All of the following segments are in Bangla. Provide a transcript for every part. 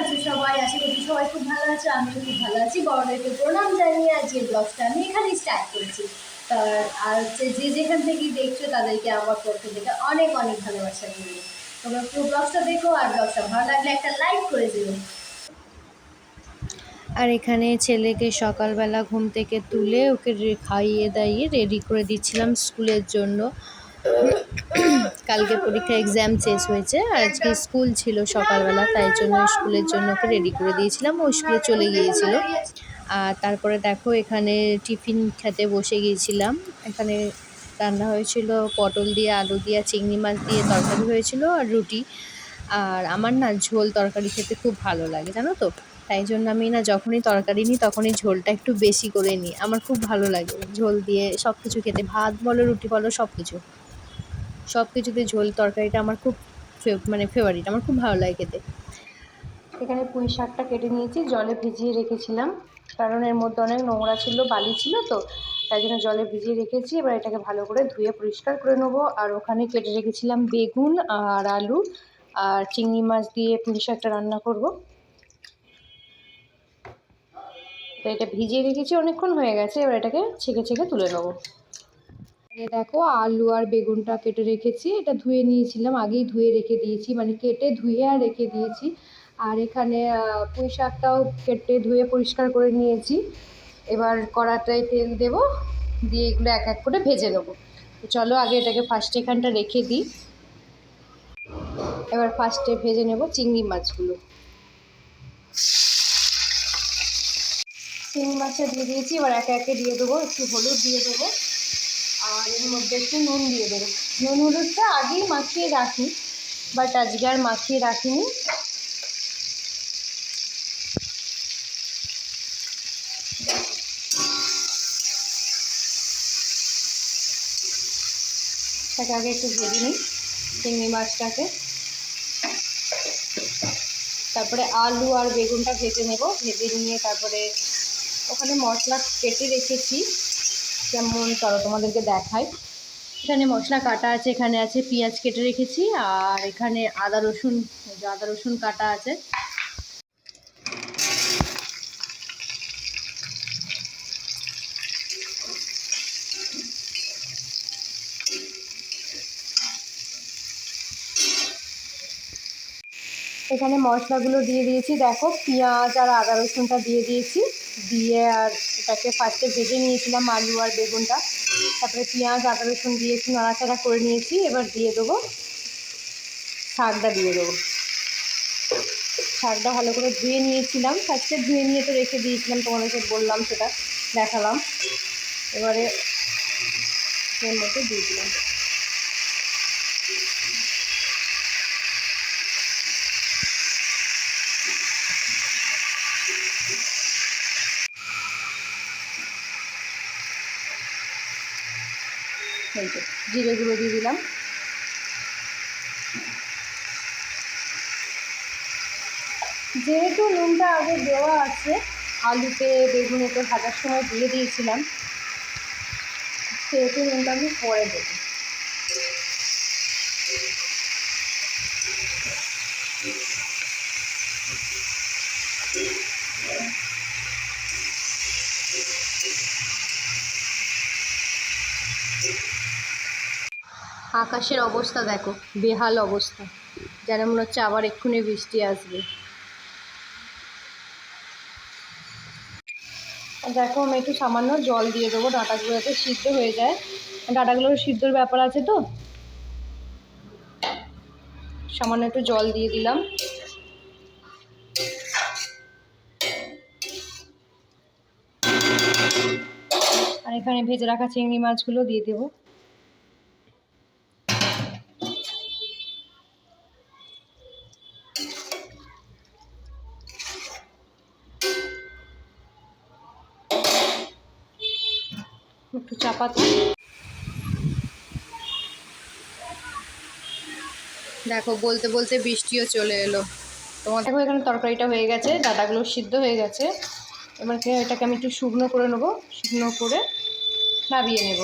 আছো সবাই, আশা করছি সবাই খুব ভালো আছো, আমিও খুব ভালো আছি। বড়দেরকে প্রণাম জানিয়ে আজকে ব্লগটা আমি এখানে স্টার্ট করেছি। আর হচ্ছে যে যেখান থেকেই দেখছ তাদেরকে আমার পক্ষ থেকে অনেক অনেক ভালোবাসা দিও তোমরা পুরো ব্লগটা দেখো, আর ব্লগটা ভালো লাগলে একটা লাইক করে দিও। আর এখানে ছেলেকে সকালবেলা ঘুম থেকে তুলে ওকে খাইয়ে দাইয়ে রেডি করে দিচ্ছিলাম স্কুলের জন্য। কালকে পরীক্ষা এক্সাম শেষ হয়েছে, আর আজকে স্কুল ছিল সকালবেলা, তাই জন্য স্কুলের জন্য ওকে রেডি করে দিয়েছিলাম, ও স্কুলে চলে গিয়েছিল। আর তারপরে দেখো এখানে টিফিন খেতে বসে গিয়েছিলাম, এখানে রান্না হয়েছিল পটল দিয়ে, আলু দিয়ে, চিংড়ি মাছ দিয়ে তরকারি হয়েছিল আর রুটি। আর আমার না ঝোল তরকারি খেতে খুব ভালো লাগে, জানো তো? তাই জন্য আমি না যখনই তরকারি নিই তখনই ঝোলটা একটু বেশি করে নিই, আমার খুব ভালো লাগে ঝোল দিয়ে সব কিছু খেতে, ভাত বলো, রুটি বলো সব কিছু সব কিছুতে ঝোল, তরকারিটা আমার খুব মানে ফেভারিট আমার খুব ভালো লাগে খেতে। এখানে পুঁই শাকটা কেটে নিয়েছি, জলে ভিজিয়ে রেখেছিলাম। কারণ এর মধ্যে অনেক নোংরা ছিল, বালি ছিল তো, তাই জন্য জলে ভিজিয়ে রেখেছি। এবার এটাকে ভালো করে ধুয়ে পরিষ্কার করে নেব। আর ওখানে কেটে রেখেছিলাম বেগুন আর আলু। আর চিংড়ি মাছ দিয়ে পুঁই শাকটা রান্না করব। তো এটা ভিজিয়ে রেখেছি, অনেকক্ষণ হয়ে গেছে। এবার এটাকে ছেঁকে ছেঁকে তুলে নেব। এই দেখো, আলু আর বেগুনটা কেটে রেখেছি। এটা ধুয়ে নিয়েছিলাম, আগেই ধুয়ে রেখে দিয়েছি। মানে কেটে ধুয়ে আর রেখে দিয়েছি। আর এখানে পুঁই শাকটাও কেটে ধুয়ে পরিষ্কার করে নিয়েছি। এবার কড়াটায় তেল দেব, দিয়ে এগুলো এক এক করে ভেজে নেব। চলো, আগে এটাকে ফার্স্টে এখানটা রেখে দিই। এবার ফার্স্টে ভেজে নেব চিংড়ি মাছগুলো। চিংড়ি মাছটা দিয়ে দিয়েছি, এবার একে একে দিয়ে দেবো, একটু হলুদ দিয়ে দেবো। আর এর মধ্যে একটু নুন দিয়ে দেবো। নুন হলুদটা আগেই মাখিয়ে রাখি বাট আজকে আর মাখিয়ে রাখিনি। তাকে আগে একটু ভেজে নিই চিংড়ি মাছটাকে। তারপরে আলু আর বেগুনটা ভেজে নেব। ভেজে নিয়ে তারপরে ওখানে মশলা কেটে রেখেছি। যেমন চলো তোমাদেরকে দেখাই। এখানে মশলা কাটা আছে, এখানে আছে পেঁয়াজ কেটে রেখেছি, আর এখানে আদা রসুন আদা রসুন কাটা আছে। এখানে মশলাগুলো দিয়ে দিয়েছি। দেখো, পেঁয়াজ আর আদা রসুনটা দিয়ে দিয়েছি। দিয়ে আর এটাকে ফার্স্টে ভেজে নিয়েছিলাম আলু আর বেগুনটা। তারপরে পেঁয়াজ, আদা, রসুন দিয়েছি নাড়াচাড়া করে নিয়েছি। এবার দিয়ে দেবো শাকটা দিয়ে দেবো। শাকটা ভালো করে ধুয়ে নিয়েছিলাম। ফার্স্টে ধুয়ে নিয়ে তো রেখে দিয়েছিলাম তোমাদেরকে বললাম সেটা, দেখালাম। এবারে এর মধ্যে দিয়ে দিলাম। এই জিরে গুঁড়ো দিয়ে দিলাম। যেহেতু নুনটা আগে দেওয়া আছে, আলুতে বেগুনেতে ভাজার সময় দিয়ে দিয়েছিলাম, সেহেতু নুনটা আমি পরে দেবো। আকাশের অবস্থা দেখো, বেহাল অবস্থা। যেন মনে হচ্ছে আবার এক্ষুনি বৃষ্টি আসবে। দেখো, আমি একটু সামান্য জল দিয়ে দেবো ডাঁটাগুলো যাতে সিদ্ধ হয়ে যায়। ডাঁটাগুলোর সিদ্ধর ব্যাপার আছে তো? সামান্য একটু জল দিয়ে দিলাম। আর এখানে ভেজে রাখা চিংড়ি মাছগুলো দিয়ে দেবো। একটু চাপা থাক দেখো, বলতে বলতে বৃষ্টিও চলে এলো। তোমার দেখো, এখানে তরকারিটা হয়ে গেছে দাদাগুলো সিদ্ধ হয়ে গেছে। এবার এটাকে আমি একটু শুকনো করে নেব, শুকনো করে নাবিয়ে নেব।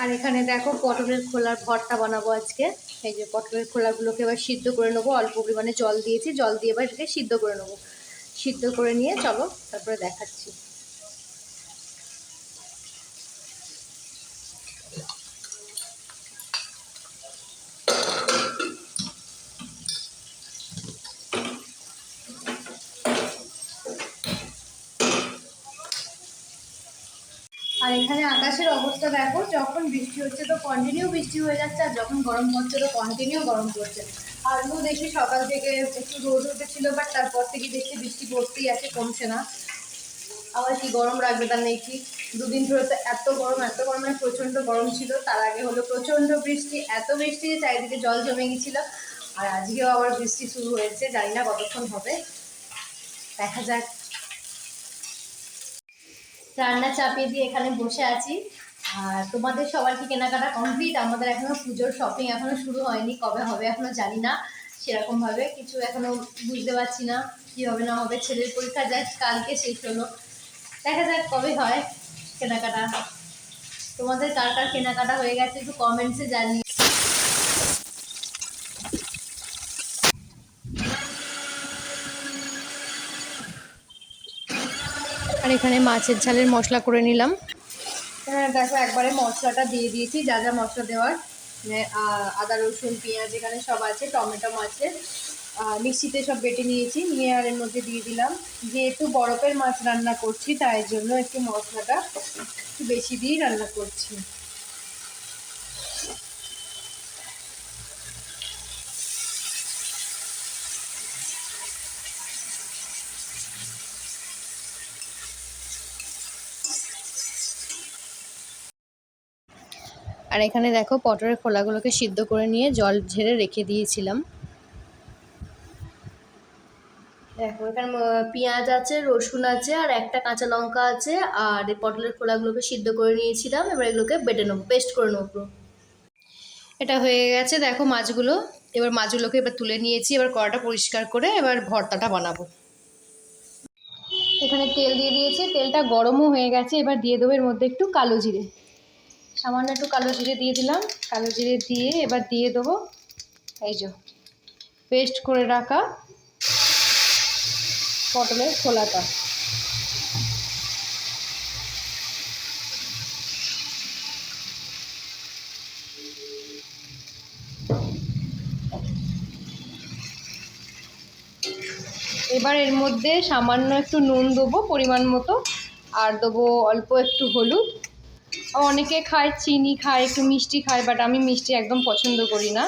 আর এখানে দেখো পটলের খোলার ভর্তা বানাবো আজকে। এই যে পটলের খোলাগুলোকে এবার সিদ্ধ করে নেব। অল্প পরিমাণে জল দিয়েছি। জল দিয়ে এবার এটাকে সিদ্ধ করে নেব। সিদ্ধ করে নিয়ে চলো, তারপরে দেখাচ্ছি। আর এখানে আকাশের অবস্থা দেখো, যখন বৃষ্টি হচ্ছে তো কন্টিনিউ বৃষ্টি হয়ে যাচ্ছে, আর যখন গরম পড়ছে তো কন্টিনিউ গরম পড়ছে। আর আমিও দেখি সকাল থেকে একটু রোদ উঠেছিল বাট তারপর থেকে দেখছি বৃষ্টি পড়তেই আছে, কমছে না। আবার কি গরম রাখবে তার নেই, কি দুদিন ধরে তো এত গরম এত গরম মানে প্রচণ্ড গরম ছিল, তার আগে হলো প্রচণ্ড বৃষ্টি, এত বৃষ্টি যে চারিদিকে জল জমে গেছিল। আর আজকেও আবার বৃষ্টি শুরু হয়েছে, জানি না কতক্ষণ হবে। দেখা যাক। রান্না চাপিয়ে দিয়ে এখানে বসে আছি। আর তোমাদের সবার কি কেনাকাটা কমপ্লিট আমাদের এখনও পুজোর শপিং এখনও শুরু হয়নি, কবে হবে এখনও জানি না। সেরকম ভাবে কিছু এখনও বুঝতে পারছি না, কি হবে না হবে, ছেলের পরীক্ষা যায় কালকে শেষ হলো। দেখা যাক কবে হয় কেনাকাটা। তোমাদের কার কার কেনাকাটা হয়ে গেছে একটু কমেন্টসে জানিয়ে আর এখানে মাছের ঝালের মশলা করে নিলাম। হ্যাঁ দেখো, একবারে মশলাটা দিয়ে দিয়েছি, যা যা মশলা দেওয়ার। আদা, রসুন, পেঁয়াজ, এখানে সব আছে, টমেটো আছে মিক্সিতে সব বেটে নিয়েছি, নিয়ে আর এর মধ্যে দিয়ে দিলাম। যেহেতু বরফের মাছ রান্না করছি, তাই জন্য একটু মশলাটা একটু বেশি দিয়েই রান্না করছি। আর এখানে দেখো পটলের খোলাগুলোকে সিদ্ধ করে নিয়ে জল ঝেড়ে রেখে দিয়েছিলাম। দেখো, এখানে পেঁয়াজ আছে, রসুন আছে, আর একটা কাঁচা লঙ্কা আছে, আর এই পটলের খোলাগুলোকে সিদ্ধ করে নিয়েছিলাম। এবার এগুলোকে বেটে নেব, পেস্ট করে নেব। এটা হয়ে গেছে, দেখো মাছগুলো। এবার মাছগুলোকে এবার তুলে নিয়েছি, এবার কড়াটা পরিষ্কার করে এবার ভর্তাটা বানাবো। এখানে তেল দিয়ে দিয়েছি, তেলটা গরমও হয়ে গেছে, এবার দিয়ে দেবো এর মধ্যে একটু কালো জিরে। সামান্য একটু কালো জিরে দিয়ে দিলাম। কালো জিরে দিয়ে এবার দিয়ে দেবো এই যে পেস্ট করে রাখা পটলের খোলাটা এবার এর মধ্যে সামান্য একটু নুন দেবো পরিমাণ মতো। আর দেবো অল্প একটু হলুদ। অনেকে খায়, চিনি খায়, একটু মিষ্টি খায় বাট আমি মিষ্টি একদম পছন্দ করি না।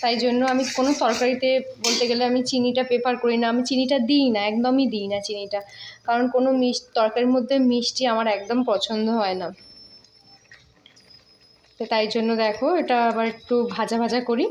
তাই জন্য আমি কোনো তরকারিতে বলতে গেলে আমি চিনিটা প্রেফার করি না। আমি চিনিটা দিই না, একদমই দিই না চিনিটা। কারণ কোনো মিষ তরকারির মধ্যে মিষ্টি আমার একদম পছন্দ হয় না। তো তাই জন্য দেখো, এটা আবার একটু ভাজা ভাজা করি।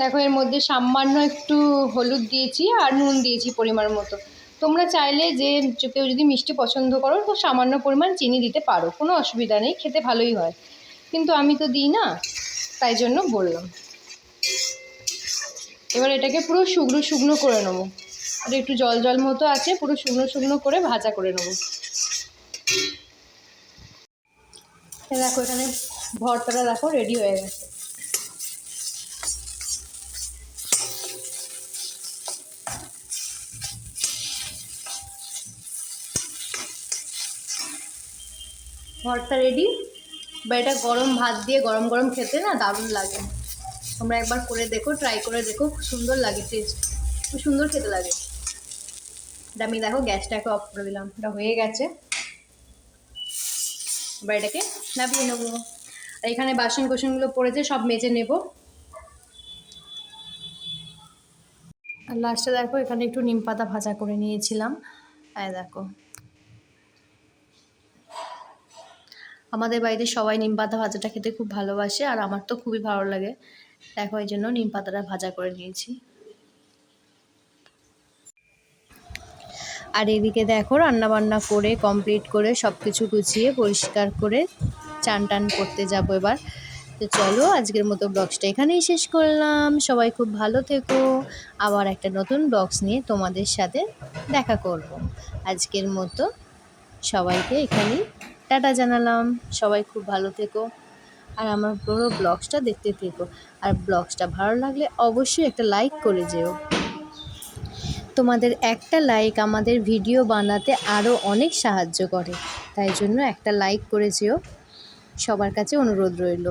দেখো, এর মধ্যে সামান্য একটু হলুদ দিয়েছি আর নুন দিয়েছি পরিমাণ মতো। তোমরা চাইলে যে কেউ যদি মিষ্টি পছন্দ করো, তো সামান্য পরিমাণ চিনি দিতে পারো, কোনো অসুবিধা নেই, খেতে ভালোই হয়। কিন্তু আমি তো দিই না, তাই জন্য বললাম। এবার এটাকে পুরো শুকনো শুকনো করে নেব। আর একটু জল জল মতো আছে, পুরো শুকনো শুকনো করে ভাজা করে নেব। দেখো, এখানে ভর্তাটা দেখো রেডি হয়ে গেছে। ভর্তা রেডি বা এটা গরম ভাত দিয়ে গরম গরম খেতে না দারুণ লাগে। তোমরা একবার করে দেখো ট্রাই করে দেখো, খুব সুন্দর লাগে টেস্ট খুব সুন্দর খেতে লাগে। আমি দেখো গ্যাসটাকে অফ করে দিলাম, এটা হয়ে গেছে। এবার এটাকে নামিয়ে নেব। আর এখানে বাসন কোসনগুলো পড়েছে, সব মেজে নেব। আর লাস্টে দেখো, এখানে একটু নিম পাতা ভাজা করে নিয়েছিলাম। হ্যাঁ দেখো। আমাদের বাড়িতে সবাই নিম পাতা ভাজাটা খেতে খুব ভালোবাসে আর আমার তো খুবই ভালো লাগে। দেখো, এই জন্য নিম পাতাটা ভাজা করে নিয়েছি। আর এদিকে দেখো রান্না বান্না করে কমপ্লিট করে সব কিছু গুছিয়ে পরিষ্কার করে চান টান করতে যাব এবার। তো চলো, আজকের মতো ব্লগসটা এখানেই শেষ করলাম। সবাই খুব ভালো থেকো। আবার একটা নতুন ব্লগস নিয়ে তোমাদের সাথে দেখা করব। আজকের মতো সবাইকে এখানেই টাটা জানালাম। সবাই খুব ভালো থেকো। আর আমার পুরো ব্লগসটা দেখতে থেকো। আর ব্লগসটা ভালো লাগলে অবশ্যই একটা লাইক করে যেও। তোমাদের একটা লাইক আমাদের ভিডিও বানাতে আরও অনেক সাহায্য করে। তাই জন্য একটা লাইক করে যেও। সবার কাছে অনুরোধ রইল।